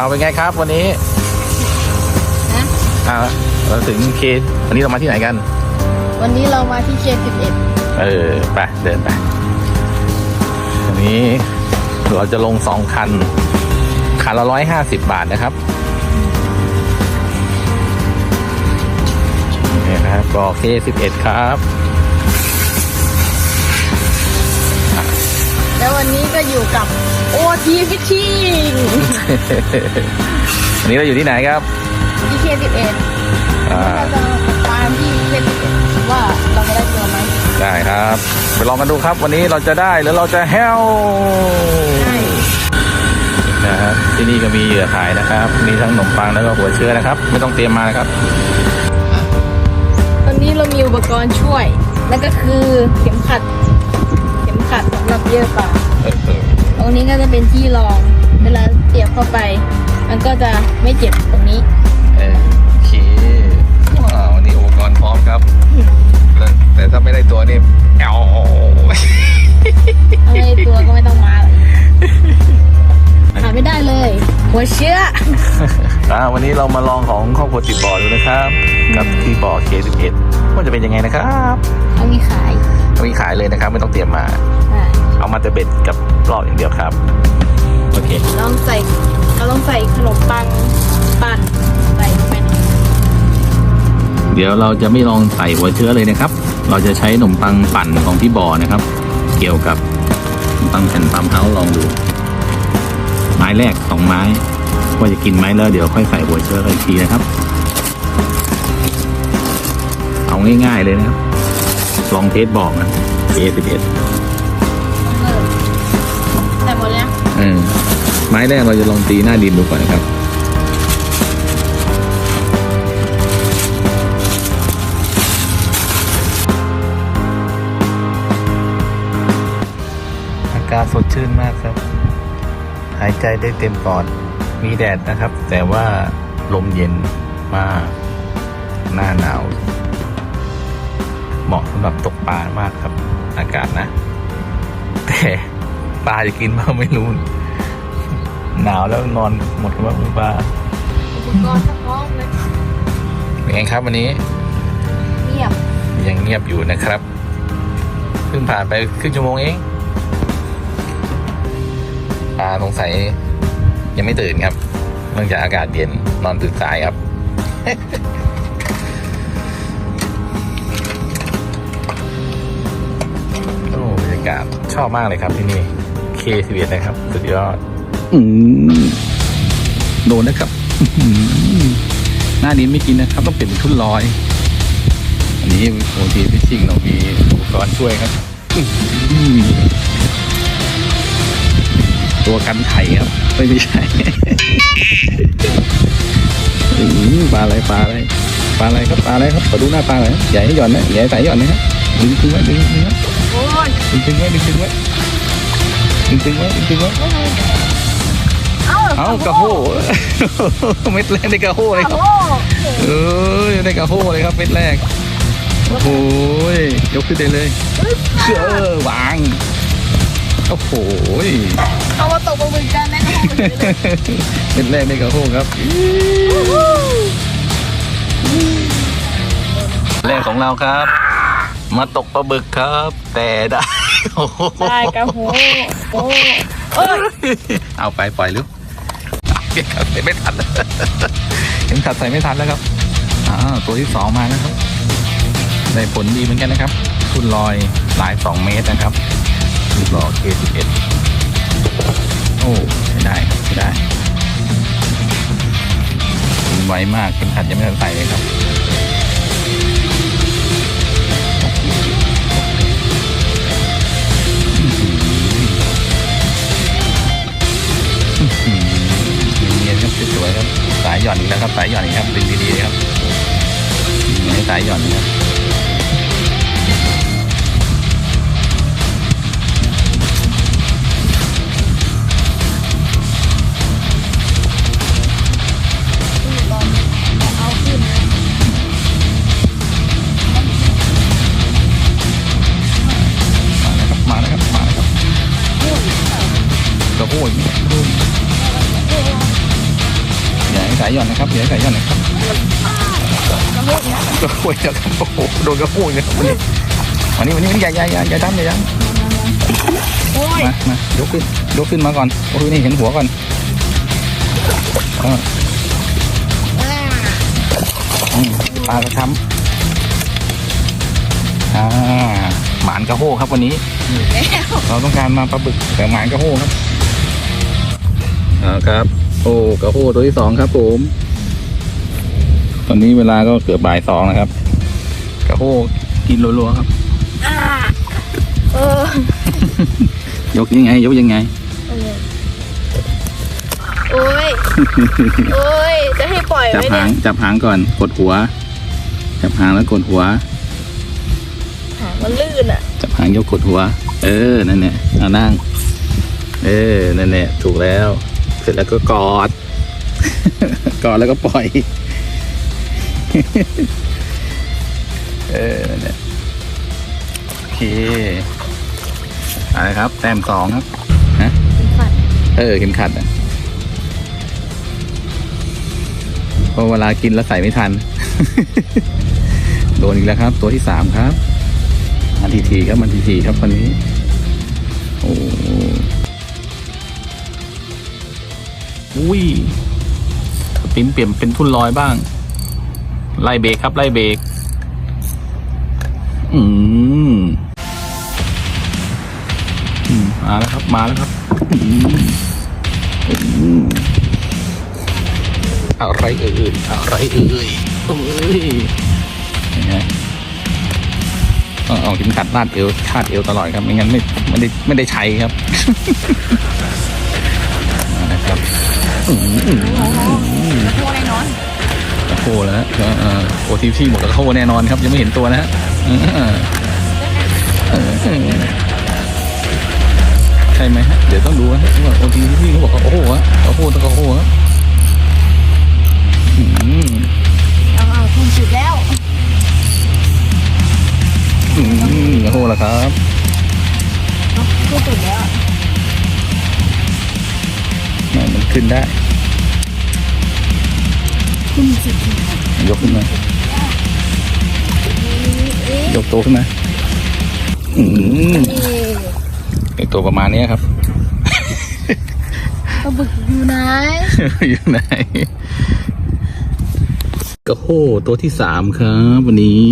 เอาเป็นไงครับวันนี้นะอ่าเราถึงเควันนี้เรามาที่ไหนกัน วันนี้เรามาที่เคสิบเอ็ดเออไปเดินไปวันนี้เราจะลงสองคัน คันละร้อยห้าสิบบาทนะครับนี่นะครับก็เคสิบเอ็ดครับแล้ววันนี้ก็อยู่กับ โอทีฟิชชิ่งวันนี้เราอยู่ที่ไหนครับที่เคสิบเอ็ดอ่าเราจะตามที่เคสิบเอ็ดว่าเราจะได้ตัวไหมได้ครับ ไปลองกันดูครับ วันนี้เราจะได้หรือเราจะแฮวใช่นะครับที่นี่ก็มีเหยื่อขายนะครับ มีทั้งขนมปังแล้วก็หัวเชื้อนะครับ ไม่ต้องเตรียมมานะครับ ตอนนี้เรามีอุปกรณ์ช่วย นั่นก็คือเข็มขัด เข็มขัดสำหรับเหยื่อปลาเออเออ ตรงนี้ก็จะเป็นที่รอง เวลาเสียบเข้าไป มันก็จะไม่เจ็บตรงนี้ เออโอเคว้าววันนี้อุปกรณ์พร้อมครับ แต่แต่ถ้าไม่ได้ตัวนี่แอลถ้าไม่ได้ตัวก็ไม่ต้องมาเลยขาดไม่ได้เลยหัวเชื้ออ่าวันนี้เรามาลองของครอบครัวติดบ่อดูนะครับ กับที่บ่อ K11 ว่าจะเป็นยังไงนะครับเขามีขายมีขายเลยนะครับ ไม่ต้องเตรียมมาอ่า เอามาแต่เบ็ดกับรอบอย่างเดียวครับ โอเคลองใส่เราต้องใส่ขนมปังปั่นใส่ลงไปในเดี๋ยวเราจะไม่ลองใส่หัวเชื้อเลยนะครับ เราจะใช้ขนมปังปั่นของที่บ่อนะครับ เกี่ยวกับขนมปังแผ่นปั๊มเฮาส์ลองดู ไม้แรกสองไม้ว่าจะกินไหมแล้วเดี๋ยวค่อยใส่หัวเชื้อกันอีกทีนะครับ เอาง่ายๆเลยนะครับ ลองเทสบอกนะ A11 ออไม้แรกเราจะลองตีหน้าดินดูก่อนนะครับอากาศสดชื่นมากครับ หายใจได้เต็มปอด มีแดดนะครับ แต่ว่าลมเย็นมาก หน้าหนาว เหมาะสำหรับตกปลามากครับ อากาศนะ แต่ ปลาจะกินบ้างไม่รู้ หนาวแล้วนอนหมดกันบ้างปลาอุปกรณ์พร้อมเลยเป็นไงครับวันนี้ เงียบ ยังเงียบอยู่นะครับเพิ่งผ่านไปครึ่งชั่วโมงเองปลาสงสัยยังไม่ตื่นครับเนื่องจากอากาศเย็นนอนตื่นสายครับโอ้บรรยากาศชอบมากเลยครับที่นี่ K11 นะครับ สุดยอดอืมโดนนะครับอื้อหือหน้าดินไม่กินนะครับ ต้องเปลี่ยนเป็นทุ่นลอย อันนี้โอทีฟิชชิ่งเรามีอุปกรณ์ช่วยครับอื้อหือตัวกันไข่ครับ ไม่ไม่ใช่อื้อหือปลาอะไรปลาอะไรปลาอะไรครับปลาอะไรครับขอดูหน้าปลาหน่อยใหญ่ให้หย่อนนะใหญ่ใส่หย่อนนะครับดึงตึงไว้ดึงตึงไว้โอ้ยดึงตึงไว้ดึงตึงไว้ ดึงตึงไว้ดึงตึงไว้เอ้าเอากระโหเม็ดแรกได้กระโหเลยครับโอ้เอ้ยได้กระโหเลยครับเม็ดแรกโอ้โหยยกขึ้นได้เลยเชื่อวางโอ้โหยเอามาตกปลาหมึกกันแน่นอนเลยเม็ดแรกได้กระโหครับแรกของเราครับ มาตกปลาบึกครับ แต่ได้โอ้โห ได้กระโหโอ้เอ้ยเอาไปปล่อยลูกเก็บขัดใส่ไม่ทันเข็มขัดใส่ไม่ทันแล้วครับอ่าตัวที่สองมาแล้วครับ ได้ผลดีเหมือนกันนะครับทุนลอยหลายสองเมตรนะครับทุนลอย K11 โอ้ใช้ได้ครับใช้ได้กินไวมากเข็มขัดยังไม่ทันใส่เลยครับ สวยครับ สายหย่อนอีกแล้วครับสายหย่อนอีกครับดึงดีๆครับให้สายหย่อนนะครับมาแล้วครับ มาแล้วครับกระโห้ยกระโห้ย หย่อนนะครับอย่าให้สายหย่อนนะครับกระโดดนะกระโหยนะครับโอ้โหโดนกระโหยนะครับวันนี้วันนี้วันนี้วันนี้อย่าอย่าอย่าอย่าดันอย่าดันโอ้ยมามา ยกขึ้น ยกขึ้นมาก่อนยกขึ้นนี่เห็นหัวก่อนเอออ่าอืมปลากระทำอ่า หมานกระโหครับวันนี้แล้วเราต้องการมาปลาบึกแต่หมานกระโหครับอ่าครับ โอ้กระโหตัวที่สองครับผมตอนนี้เวลาก็เกือบบ่ายสองนะครับ กระโหกินรัวๆครับอ่าเออยกยังไง ยกยังไง โอ้ย โอ้ย จะให้ปล่อยจับไว้หาเนี่ยงจับหางก่อน กดหัว จับหางแล้วกดหัว หางมันลื่นอะ จับหางยกกดหัว เออ นั่นแหละเอานั่ง เออ นั่นแหละ ถูกแล้วเส ร็จแล้วก็กอด กอดแล้วก็ปล่อย เออนั่นแหละโอเคอะไรครับ แต้มสองครับฮะเป็นฝันเออเข็มขัดอะเพราะเวลากินแล้วใส่ไม่ทัน โดนอีกแล้วครับ ตัวที่สามครับมันทีทีครับมันทีทีครับวันนี้ โอ้ อุ้ยปิ้มเปลี่ยนเป็นทุ่นลอยบ้าง ไล่เบรกครับ ไล่เบรกอืมมาแล้วครับ มาแล้วครับ อะไรเอ่ยอะไรเอ่ยเอ้ยเห็นไหมต้องเอาเข็มขัดลาดเอวคาดเอวตลอดครับ ไม่งั้นไม่ไม่ได้ไม่ได้ใช้ครับ ครับโดดแน่นอนโอ้โหแล้วฮะโอทีพีหมดแล้วโคแน่นอนครับ ยังไม่เห็นตัวนะฮะใช่ไหมฮะเดี๋ยวต้องดูนะว่าโอทีพีเขาบอกว่าโอ้โหฮะโอ้โหต้องโอ้โหเอาเอาทุ่มสุดแล้วโอ้โหแล้วครับทุ่มสุดแล้ว ม่มันขึ้นได้ทุ่มสุดยกขึ้นมายกตัวขึ้นมาอืมเอ๊ะไอตัวประมาณเนี้ยครับปลาบึกอยู่ไหน อยู่ไหนกระโหตัวที่สามครับ วันนี้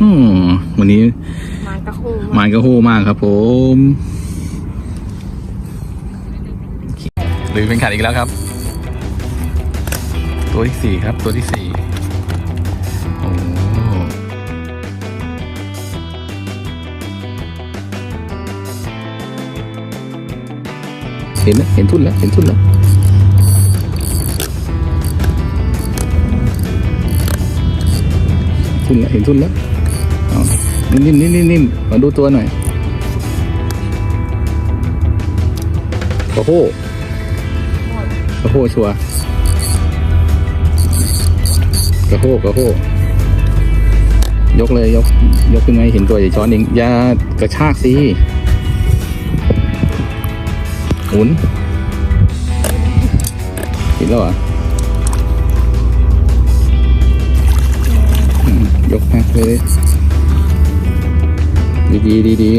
อืมวันนี้มากระโคมมานกระโหมากครับผม หรือเป็นขัดอีกแล้วครับ ตัวที่สี่ครับ ตัวที่สี่โอ้เห็นแล้วเห็นทุ่นแล้ว เห็นทุ่นแล้วทุ่นแล้ว เห็นทุ่นแล้วเอานิ่มๆนิ่มนิ่มมาดูตัวหน่อยกระโห ระโหชัวร์กระโหกระโหยกเลยยกยกขึ้นมาให้เห็นตัวอย่าช้อนเองอย่ากระชากสิหมุนเห็นแล้วเหรออืมยกมาเลยดีดีดีดี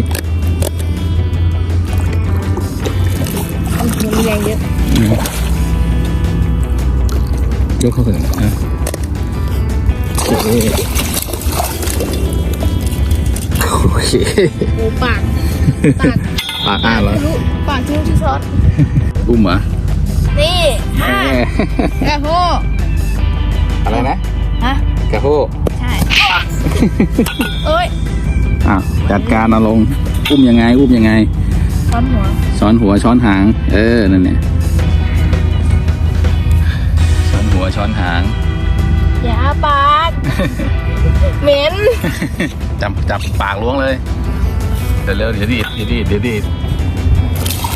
มันมีแรงเยอะอืม ยกเข้าไปนะโอเคโอเคโอ้ปากปากปากอ้าแล้วทะลุปากทะลุที่ซอสอุ้มเหรอนี่ห้าแกระโคอะไรนะฮะกระโหใช่เอ้ยอะจัดการเอาลง อุ้มยังไง อุ้มยังไง ช้อนหัว ช้อนหัวช้อนหาง เออ นั่นเนี่ย วช้อนหาง อย่าอ้าปาก เหม็น จับจับปากล้วงเลย เดี๋ยวเร็วเดี๋ยวดีดเดี๋ยวดีดเดี๋ยวดีด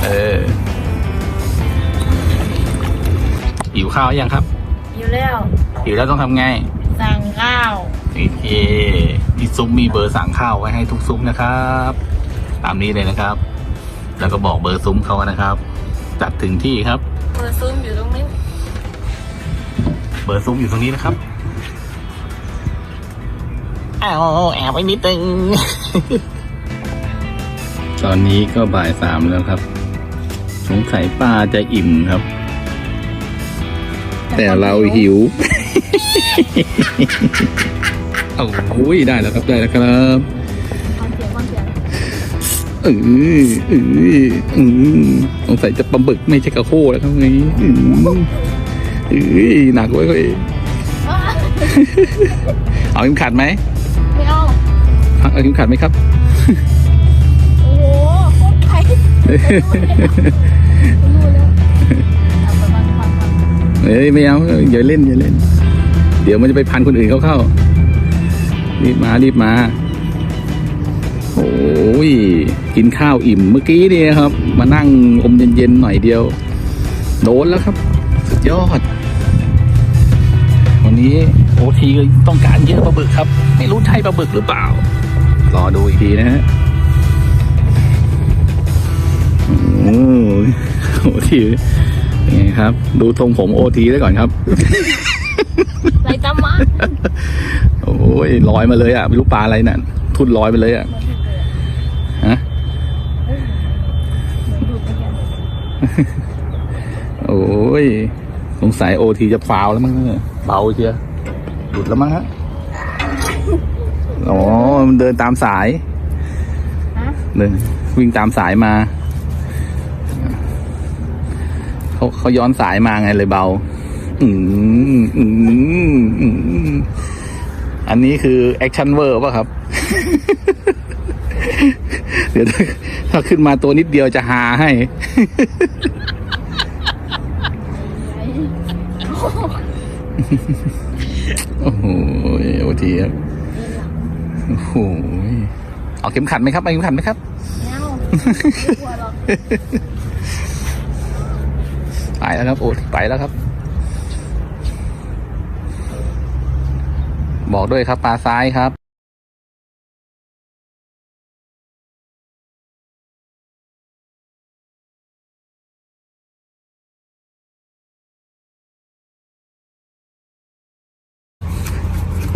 เออหิวข้าวยังครับอยู่แล้วหิวแล้วต้องทำไง สั่งข้าวโอเคที่ซุ้มมีเบอร์สั่งข้าวไว้ให้ทุกซุ้มนะครับ ตามนี้เลยนะครับ แล้วก็บอกเบอร์ซุ้มเขานะครับ จัดถึงที่ครับ เบอร์ซุ้มอยู่ตรงนี้เบ ปิดซุ้มอยู่ตรงนี้นะครับอ้าวแอบไปนิดนึง ตอนนี้ก็บ่ายสามแล้วครับ สงสัยป้าจะอิ่มครับ แต่เราหิวเอาโอ้ยได้แล้วครับได้แล้วครับฟังเสียงฟังเสียงเออเออเออสงสัยจะปลาบึกไม่ใช่กระโคแล้วครับนี้เออ เออหนักไว้ก็เองเอาเข็มขัดไหมไม่เอาเอาเข็มขัดไหมครับ โอ้โหโคตรไกลไม่รู้แล้วเอาไปฟังฟังฟังเอ้ยไม่เอาอย่าเล่นอย่าเล่น เดี๋ยวมันจะไปพันคนอื่นเขาเข้ารีบมารีบมาโอ้ยกินข้าวอิ่มเมื่อกี้นี่ครับ มานั่งอมเย็นๆหน่อยเดียว โดนแล้วครับ สุดยอด วันนี้โอทีต้องการเยอะปลาบึกครับ ไม่รู้ใช่ปลาบึกหรือเปล่า รอดูอีกทีนะฮะโอ้ยโอทีเป็นไงครับ ดูทรงผมโอทีได้ก่อนครับไรตามมาโอ้ยลอยมาเลยอะไม่รู้ปลาอะไรน่ะ ทุ่นลอยไปเลยอะฮะเหมือนดูดเหมือนกันโอ้ย สงสัยโอทีจะฟาวแล้วมั้งเนี่ยเบาเชียหลุดแล้วมั้งฮะอ๋อมันเดินตามสายฮะเดินวิ่งตามสายมาเขาเขาย้อนสายมาไงเลยเบา อืมอืมอืมอันนี้คือแอคชั่นเวอร์ป่ะครับ เดี๋ยวถ้าถ้าขึ้นมาตัวนิดเดียวจะหาให้ โอ้โหโอทีครับโอ้โหเอาเข็มขัดไหมครับเอาเข็มขัดไหมครับไปแล้วครับโอ้ไปแล้วครับ บอกด้วยครับปลาซ้ายครับ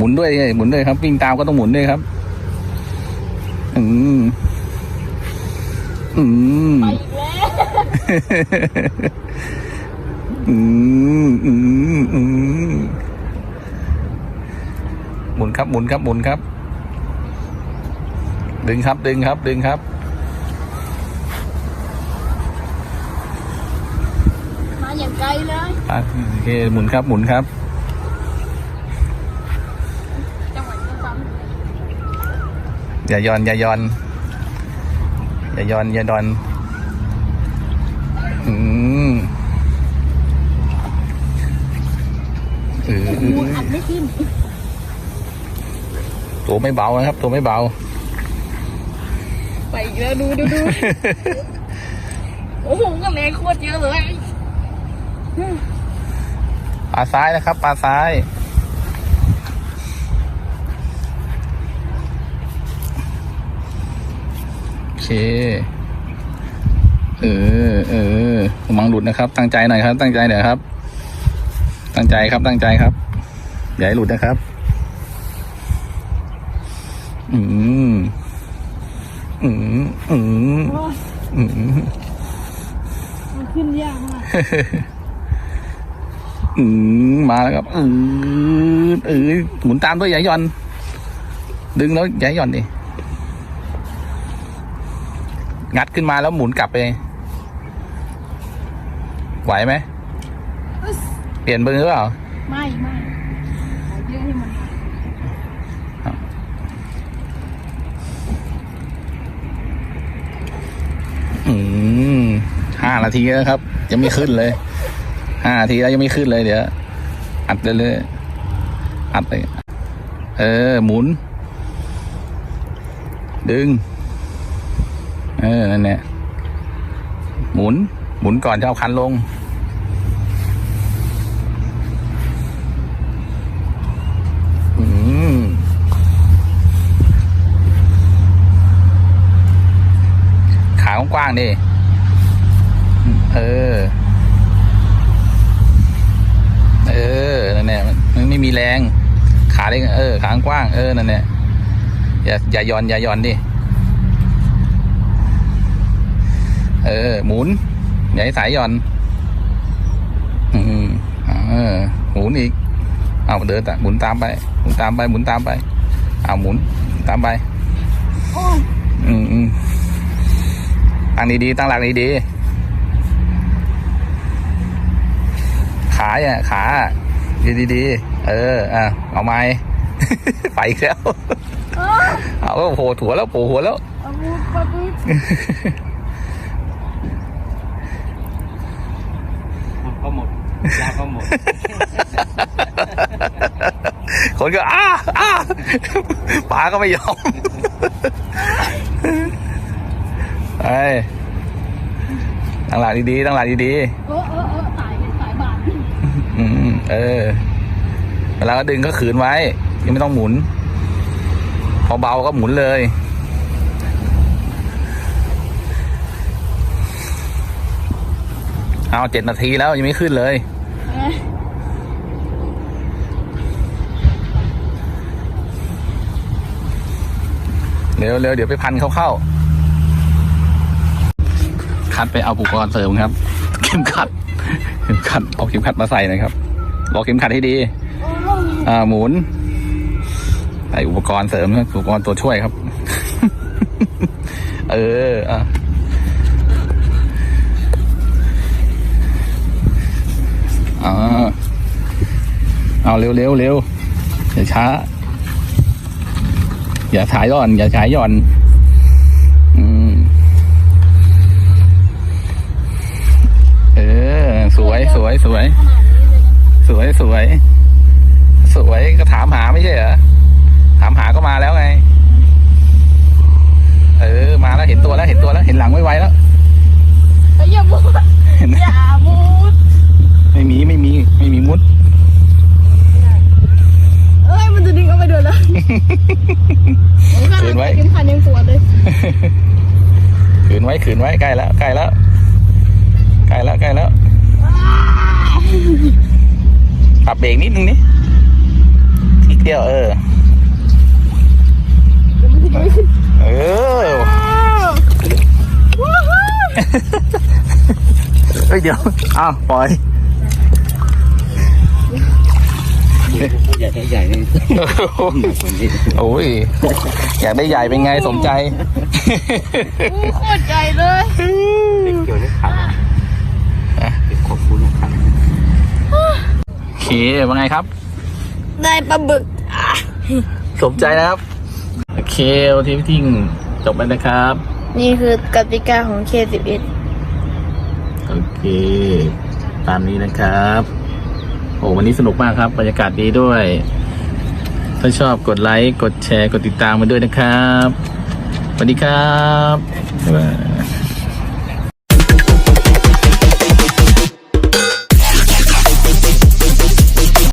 มุนด้วยหมุนด้วยครับ วิ่งตามก็ต้องหมุนด้วยครับ อืมอืมไปอีกแล้วอืมอืมอืมหมุนครับหมุนครับหมุนครับ ดึงครับดึงครับดึงครับมาอย่างไกลเลยอะโอเคหมุนครับหมุนครับ อย่าย่อนอย่าย่อนอย่าย่อนอย่าดอนอืมเออำมูอัดไม่ขึ้นตัวไม่เบานะครับ ตัวไม่เบา ไปอีกแล้วดูดูดู โอ้โหก็แรงโคตรเยอะเลย ปลาซ้ายนะครับ ปลาซ้าย โอ เค เออ เออระวังหลุดนะครับ ตั้งใจหน่อยครับ ตั้งใจหน่อยครับ ตั้งใจครับ ตั้งใจครับ อย่าให้หลุดนะครับ อืม อืม อืม อืมมันขึ้นยากมากอืมมาแล้วครับอือเออหมุนตามด้วยอย่าหย่อน ดึงแล้วอย่าหย่อนดิ งัดขึ้นมาแล้วหมุนกลับไป ไหวไหม เปลี่ยนเบอหรือเปล่า ไม่ไม่เยอะให้มันอืมห้านาทีแล้วครับ ยังไม่ขึ้นเลยห้านาทีแล้วยังไม่ขึ้นเลยเดี๋ยว อัดเลยเลยอัดเลย เออ หมุน ดึง เออ นั่นแหละหมุน หมุนก่อนจะเอาคันลง อืมขากว้างๆดิเออ เออ นั่นแหละมันมันไม่มีแรง ขาเล็กเออ ขากว้าง เออ นั่นแหละอย่า อย่าย่อน อย่าย่อนดิ เออ หมุนอย่าให้สายหย่อน อืมเออ หมุนอีก เอาเดินตะหมุนตามไปหมุนตามไปหมุนตามไป เอาหมุนตามไปโอ้ยอืมอืมตั้งดีๆตั้งหลักดีๆขาอะขาดีดีๆเออ อะ เอาไม้ไปอีกแล้วเออเอาโผล่หัวแล้วโผล่หัวแล้ว เอาบูปะบู ก็หมด ยาก็หมด คนก็อ้าอ้าป๋าก็ไม่ยอมไอ้ตั้งหลักดีๆตั้งหลักดีๆเออเออเออสายสายบาดอืมเออ เวลาก็ดึงก็ขืนไว้ ยังไม่ต้องหมุน พอเบาก็หมุนเลย เอาเจ็ดนาทีแล้วยังไม่ขึ้นเลย เร็วเร็วเดี๋ยวไปพันเข้าเข้า คัดไปเอาอุปกรณ์เสริมครับ เข็มขัด เข็มขัดเอาเข็มขัดมาใส่นะครับบอกเข็มขัดให้ดี อ่าหมุน ใส่อุปกรณ์เสริมนะอุปกรณ์ตัวช่วยครับ เอออะ อ่าเอาเร็วเร็วเร็วอย่าช้า อย่าฉายย่อน อย่าฉายย่อนอืมเออ สวยสวยสวยขนาดนี้เลยนะสวยสวย สวยก็ถามหาไม่ใช่เหรอถามหาก็มาแล้วไง เออ มาแล้วเห็นตัวแล้วเห็นตัวแล้ว เห็นหลังไวๆแล้วเอ้ยอย่าบูดเห็นไหมอย่าบูด ไม่มีไม่มีไม่มีมุด เอ้ยมันจะดึงเอาไปด้วยแล้วผมขนาดขืนไว้เข็มขัดยังปวดเลยขืนไว้ขืนไว้ใกล้แล้วใกล้แล้วใกล้แล้วใกล้แล้วปรับเบรกนิดนึงนี่อีกเดียวเออเดี๋ยวมันจะไม่ขึ้นเออว้าวเฮ้ยเดี๋ยวอ้าวปล่อย ใหญ่ใหญ่เลยหนักกว่านี้โอ้ยอยากได้ใหญ่เป็นไงสมใจโคตรใหญ่เลยเกี่ยวนี่ขันเด็กขอบคุณนะครับโอเคว่าไงครับ ได้ปลาบึกสมใจนะครับ โอเคโอทีพิทิ้งจบไปนะครับ นี่คือกติกาของ K11 โอเค ตามนี้นะครับ อ้วันนี้สนุกมากครับ บรรยากาศดีด้วย ถ้าชอบกดไลค์ กดแชร์ กดติดตามมาด้วยนะครับ สวัสดีครับบ